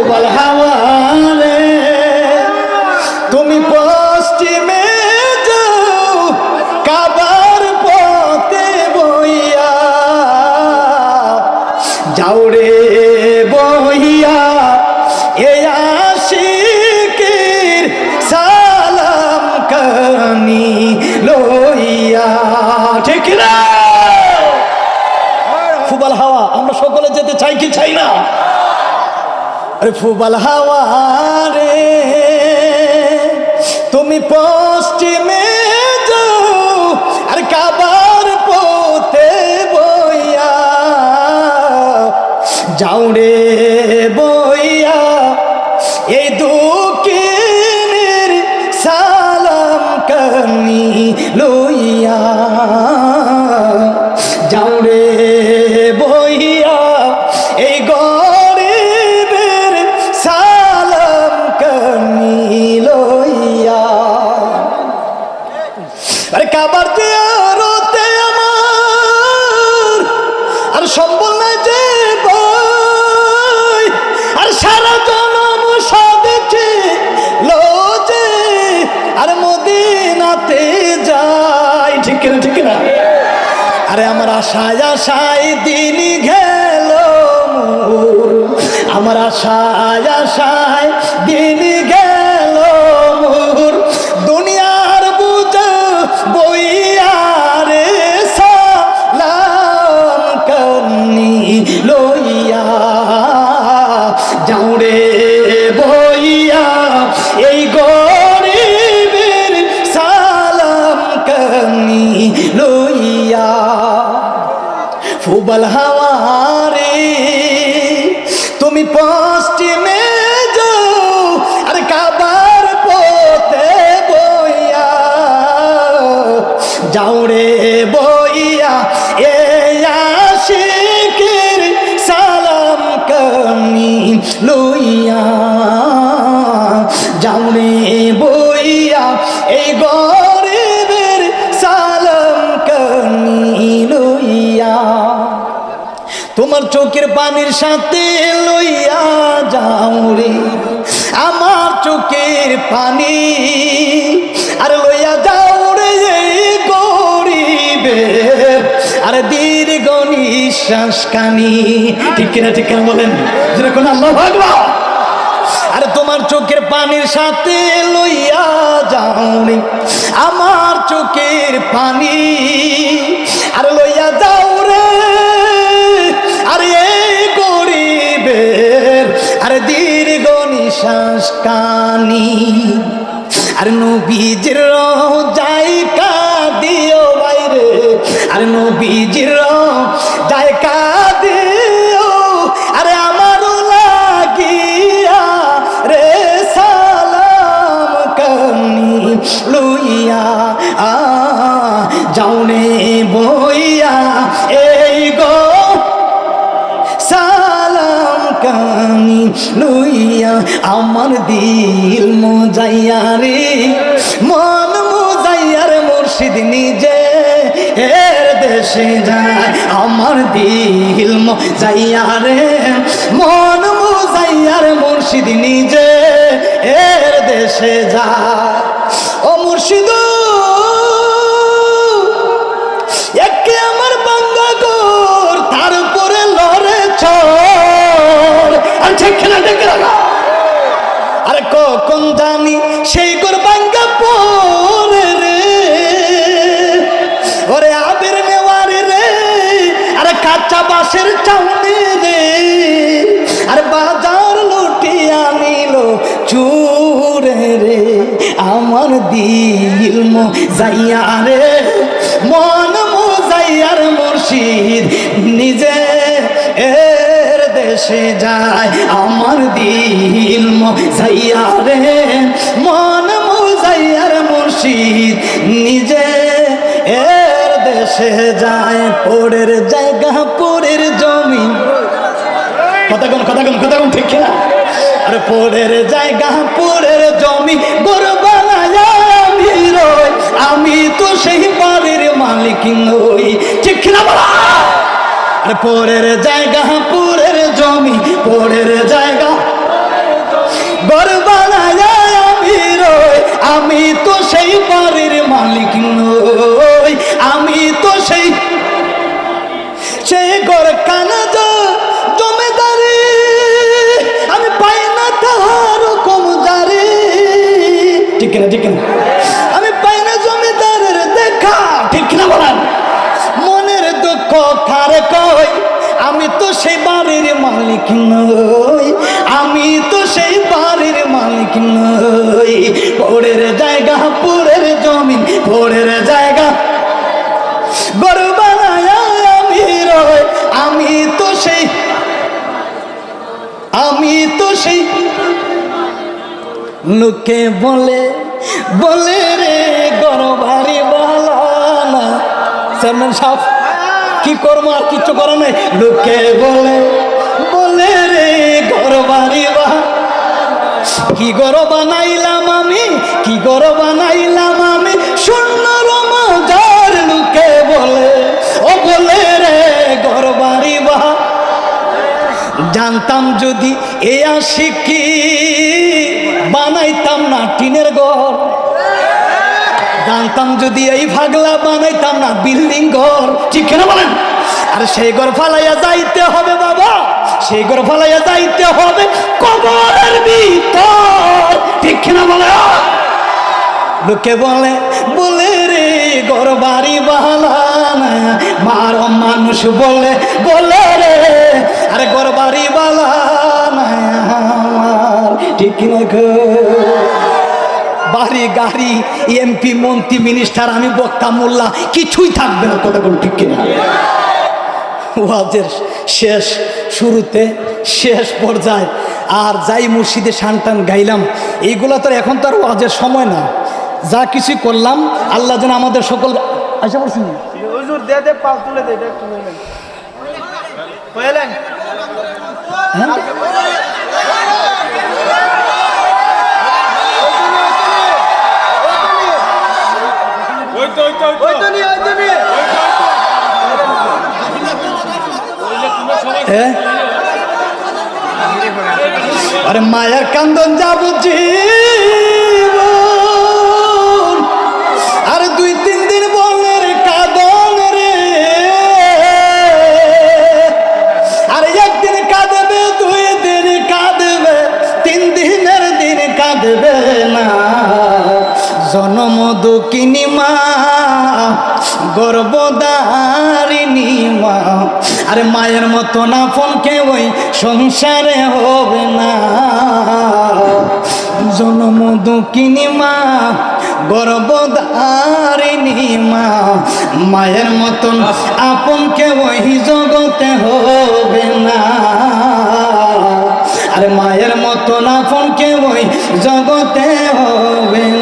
উবাল হাওয়া রে তুমি পশ্চিমে যাও, কাবার পথে বইয়া, যাও রে বইয়া, এ আশিকের সালাম কানি লইয়া। ঠিক না? হাওয়া, আমরা সকলে যেতে চাই কি চাই না? ফুবাল হাওয়ারে তুমি পশ্চিমে যাও বইয়া রে বইয়া ঠিক ঠিক না আরে আমার আশায় আশায় দিন গেল মোর। আমার আশায় আশায় দিন গেল দুনিয়ার বুঝ বইয়ারে সালাম লইয়া। যাও রে ফুবল হাওয়ারে তুমি পশ্চিমে যাও আর কাবার পথে বইয়া। যাও রে বইয়া এ আশিকের সালাম কানি লইয়া। যাও রে বইয়া এই গরিবের তোমার চোখের পানির সাথে লইয়া যাও রে। আমার চোখের পানি আর লইয়া যাও রে এই গরিবের আর দীর্ঘ নিঃশ্বাস কানি। ঠিক কিনা ঠিক কিনা বলেন? যেরকম আল্লাহ ভগবান আর তোমার চোখের পানির সাথে লইয়া যাও রে। আমার চোখের পানি আর লইয়া যাও রে। আর গরিবের আরে দীর্ঘ নিঃশ্বাস কানি। আর নবীজির যাই দিও বাইরে আর নবীজির যাই লইয়া আমার দিল মোজাইয়া রে। মন মোজাইয়ার মুর্শিদ নিজে এর দেশে যায়। আমার দিল মোজাইয়া রে। মন মোজাইয়ার মুর্শিদ নিজে এর দেশে যায়। ও মুর্শিদ বাঁশের চাউনি রে। আর বাজার লুটিয়া নিল চুরে রে। আমার দিল মো যাইয়া রে। মন মো যাইয়ার মুর্শিদ নিজে এর দেশে যায়। আমার দিল মো যাইয়া রে। মন মো যাইয়ার মুর্শিদ নিজে এর দেশে যায়। পরের জায়গা কথাগুন কথাগুন কথাগুন ঠিক না আরে পরের জায়গা, পরের জমি গরু আমি তো সেই বাড়ির মালিক নই। ঠিক না বলা? আরে পরের জায়গা, পরের জমি, পরের জায়গা। গরু বানায় আমি রই। আমি তো সেই বাড়ির মালিক নই। আমি তো সেই লোকে বলে বলে রে গরবারি বালানা চেয়ারম্যান সাহেব, কি করব আর কিচ্ছু করার নাই? লোকে বলে বলে রে গরবারি বা। কি গর বানাইলাম আমি, কি গর বানাইলাম আমি? শূন্য রমাজার যদি এ আসি কি বানাইতাম না টিনের ঘর, জানতাম যদি এই ভাগলা বানাইতাম না বিল্ডিং ঘর, ঠিক কেন বলেন? আর সেই ঘর ফালাইয়া যাইতে হবে বাবা, সেই ঘর ফালাইয়া যাইতে হবে কবরের ভিতর, ঠিক কিনা বলে লোকে বলে বলে ঘর বাড়ি বালানা, মার মানুষ বলে বলে রে, আরে ঘর বাড়ি বালানা ঠিক গো। বাড়ি, গাড়ি এমপি মন্ত্রী মিনিস্টার আমি বক্তা, মোল্লা, কিছুই থাকবে না কোন ঠিক কিনা। ওয়াজের শেষ শুরুতে, শেষ পর্যায়ে, আর যাই মুর্শিদে শানটান গাইলাম, এইগুলো তো এখন তো আর ওয়াজের সময় না। যা কিছু করলাম আল্লাহ যেন আমাদের সকল আশা করছেন হুজুর দে দে পাল তুলে কাঁদবে না। জনম দুঃখিনী মা গর্বদারিণী মা। আরে মায়ের মতো না ফোনকে ওই সংসারে হবে না। জনম দুঃখিনী মা গর্বদারিণী মা। মায়ের মতন আপনকে ওই জগতে হবে না। আরে মায়ের মতো না ফোন কেউ জগতে হবে।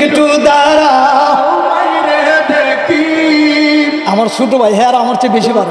একটু দাঁড়া। আমার ছোট ভাই হ্যাঁ আমার চেয়ে বেশি পারে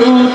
একটু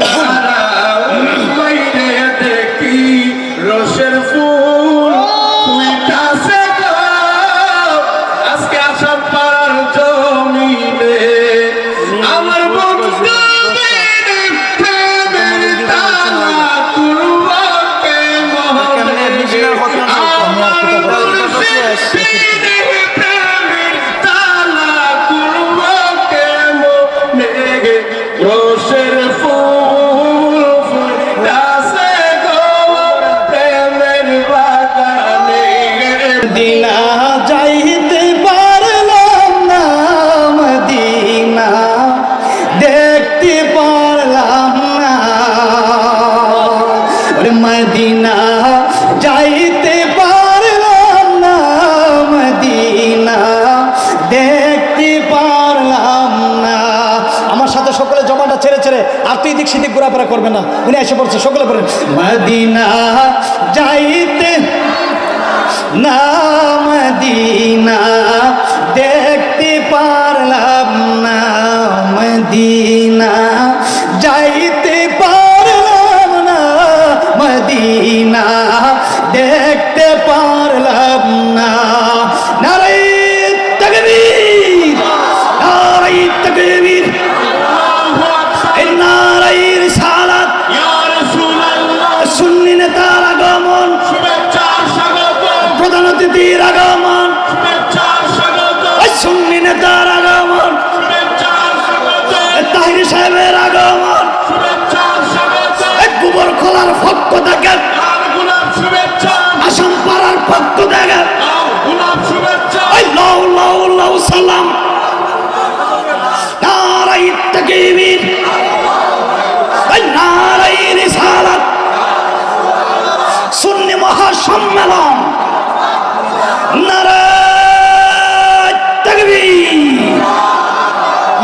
ছেড়ে আর তুই দিক সেদিক ঘোরাফেরা করবে না। উনি এসে পড়ছে সকলে পড়েন। মদিনা যাইতে নাম দিনা দেখতে পারলাম না, মদিনা যাইতে পারলাম না, মদিনা দেখতে পারলাম না।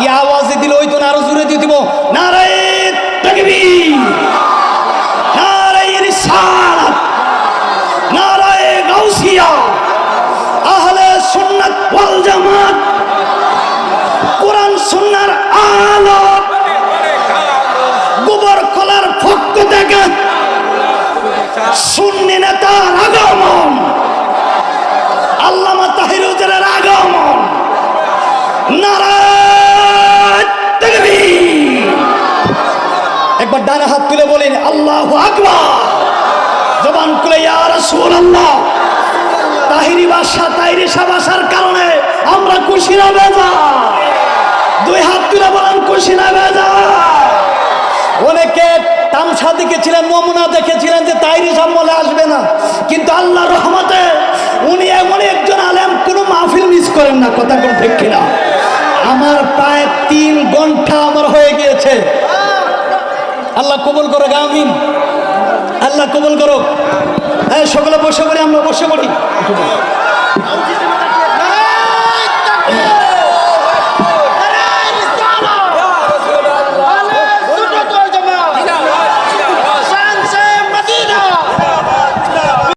ই আওয়াজে দিলে ওই তো না আরও জোরে দিয়ে দিব। নারায় তাকবীর। নারায় রিসালাত। নারায় গাউসিয়া। আহলে সুন্নাত ওয়াল জামাত। কোরআন সুন্নাহর আলো। গোবর খোলার পক্ষ থেকে সুন্নি নেতার আগমন। আল্লামা তাহির হুজুরের আগমন একবার ডান হাত তুলে বলেন, আল্লাহু আকবার। জবান খুলে, ইয়া রাসূলুল্লাহ। তাহিরি বাসা তাহিরি সাবাসার কারণে আমরা খুশি না বেজা দুই হাত তুলে বলেন, খুশি না বেজা অনেকে তামসা দেখেছিলেন, নমুনা দেখেছিলেন যে তাইরি সম্বলে আসবে না। কিন্তু আল্লাহ রহমতে উনি এমন একজন আলেম, কোনো মাহফিল মিস করেন না, কথা কোন ঠিক কিনা। আমার প্রায় তিন ঘণ্টা আমার হয়ে গিয়েছে। আল্লাহ কবুল করো গামিন আল্লাহ কবুল করো হ্যাঁ সকলে বসে পড়ি, আমরা বসে পড়ি।